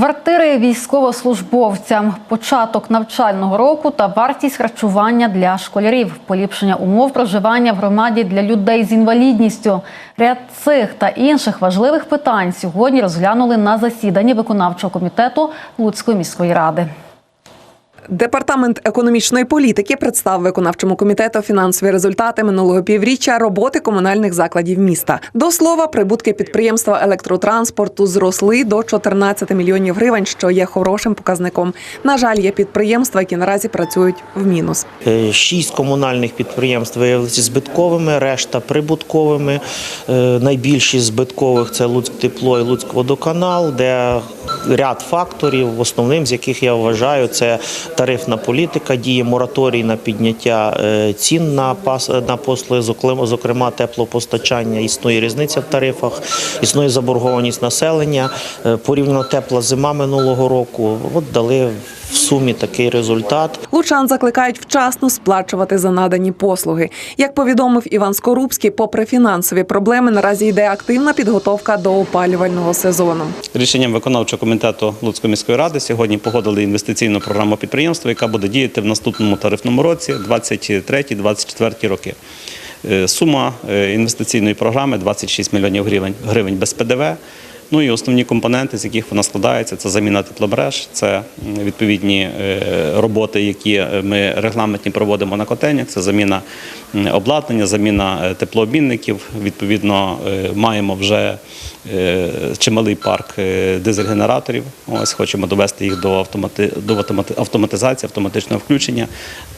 Квартири військовослужбовцям, початок навчального року та вартість харчування для школярів, поліпшення умов проживання в громаді для людей з інвалідністю. Ряд цих та інших важливих питань сьогодні розглянули на засіданні виконавчого комітету Луцької міської ради. Департамент економічної політики представив виконавчому комітету фінансові результати минулого півріччя роботи комунальних закладів міста. До слова, прибутки підприємства електротранспорту зросли до 14 мільйонів гривень, що є хорошим показником. На жаль, є підприємства, які наразі працюють в мінус. Е, Шість комунальних підприємств виявилися збитковими, решта прибутковими. Е, Найбільші збиткових це Луцьк тепло і Луцьк водоканал, де ряд факторів, основним з яких я вважаю, це тарифна політика, діє мораторій на підняття е, цін на пас на послуги, зокрема- зокрема теплопостачання. Існує різниця в тарифах, існує заборгованість населення. Е, Порівняно тепла зима минулого року. От дали в сумі такий результат. Лучан закликають вчасно сплачувати за надані послуги. Як повідомив Іван Скорубський, попри фінансові проблеми, наразі йде активна підготовка до опалювального сезону. Рішенням виконавчого комітету Луцької міської ради сьогодні погодили інвестиційну програму підприємства, яка буде діяти в наступному тарифному році 23-24 роки. Е, Сума е, інвестиційної програми 26 мільйонів гривень, гривень без ПДВ. Ну і основні компоненти, з яких вона складається, це заміна тепломереж, це відповідні е, роботи, які е, ми регламентні проводимо на котельнях, це заміна обладнання, заміна е, теплообмінників. Відповідно, маємо вже чималий парк дизель-генераторів. Ось хочемо довести їх до автомати до автомати- автоматизації, автоматичного включення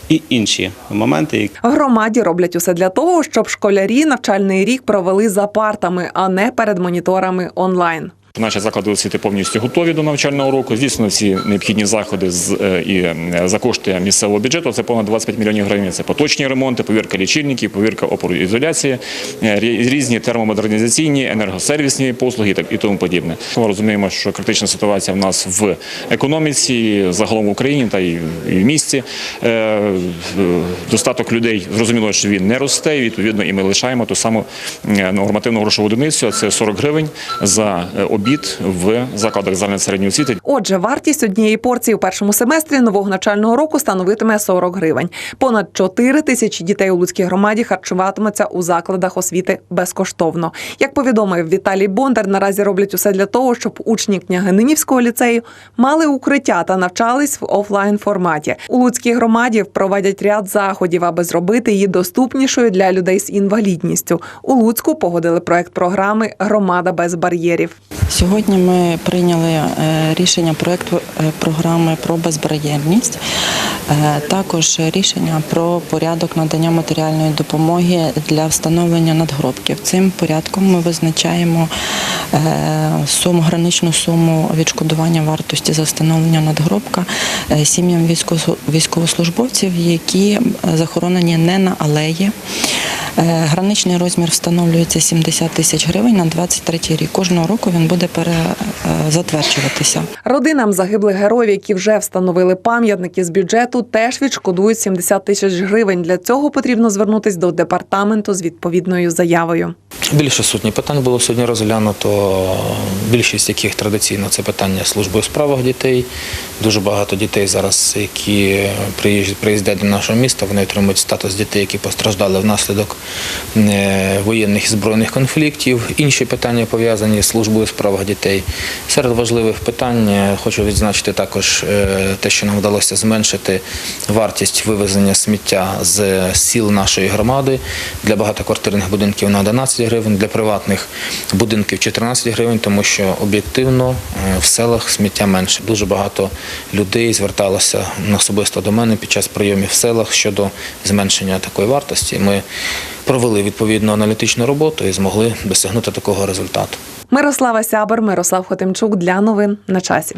і інші моменти, громаді роблять усе для того, щоб школярі навчальний рік провели за партами, а не перед моніторами онлайн. Наші заклади освіти повністю готові до навчального року. Звісно, всі необхідні заходи з е, і е, за кошти місцевого бюджету. Це понад 25 мільйонів гривень. Це поточні ремонти, повірка лічильників, повірка опорізоляції, е, рі- різні термомодернізаційні, енергосервісні послуги і тому подібне. Ми розуміємо, що критична ситуація в нас в економіці, загалом в Україні та й в місті. Е, е, Достаток людей зрозуміло, що він не росте. Відповідно, і ми лишаємо ту саму е, нормативну грошову одиницю. Це 40 гривень за е, обід в закладах загальної середньої освіти. Отже, вартість однієї порції у першому семестрі нового навчального року становитиме 40 гривень. Понад 4 тисячі дітей у Луцькій громаді харчуватимуться у закладах освіти безкоштовно. Як повідомив Віталій Бондар, наразі роблять усе для того, щоб учні княгининівського ліцею мали укриття та навчались в офлайн форматі. У Луцькій громаді впровадять ряд заходів, аби зробити її доступнішою для людей з інвалідністю. У Луцьку погодили проект програми Громада без бар'єрів. Сьогодні ми прийняли е, рішення проекту е, програми про безбар'єрність, е, також рішення про порядок надання матеріальної допомоги для встановлення надгробків. Цим порядком ми визначаємо суму, граничну суму відшкодування вартості за встановлення надгробка сім'ям військово- військовослужбовців, які захоронені не на алеї. Е, Граничний розмір встановлюється 70 тисяч гривень на 23 рік. Кожного року він буде перезатверджуватися. Родинам загиблих героїв, які вже встановили пам'ятники з бюджету, теж відшкодують 70 тисяч гривень. Для цього потрібно звернутись до департаменту з відповідною заявою. Більше сотні питань було сьогодні розглянуто. Більшість яких традиційно це питання служби у справах дітей. Дуже багато дітей зараз, які приїжджають- приїздять до нашого міста, вони отримують статус дітей, які постраждали внаслідок е, воєнних і збройних конфліктів. Інші питання пов'язані з службою справах дітей. Серед важливих питань е, хочу відзначити також е, те, що нам вдалося зменшити вартість вивезення сміття з сіл нашої громади для багатоквартирних будинків на 11 гривень, для приватних будинків 14 гривень, тому що об'єктивно е, в селах сміття менше. Дуже багато людей зверталося особисто до мене під час прийомів в селах щодо зменшення такої вартості. Ми провели відповідну аналітичну роботу і змогли досягнути такого результату. Мирослава Сябер, Мирослав Хотимчук для новин на часі.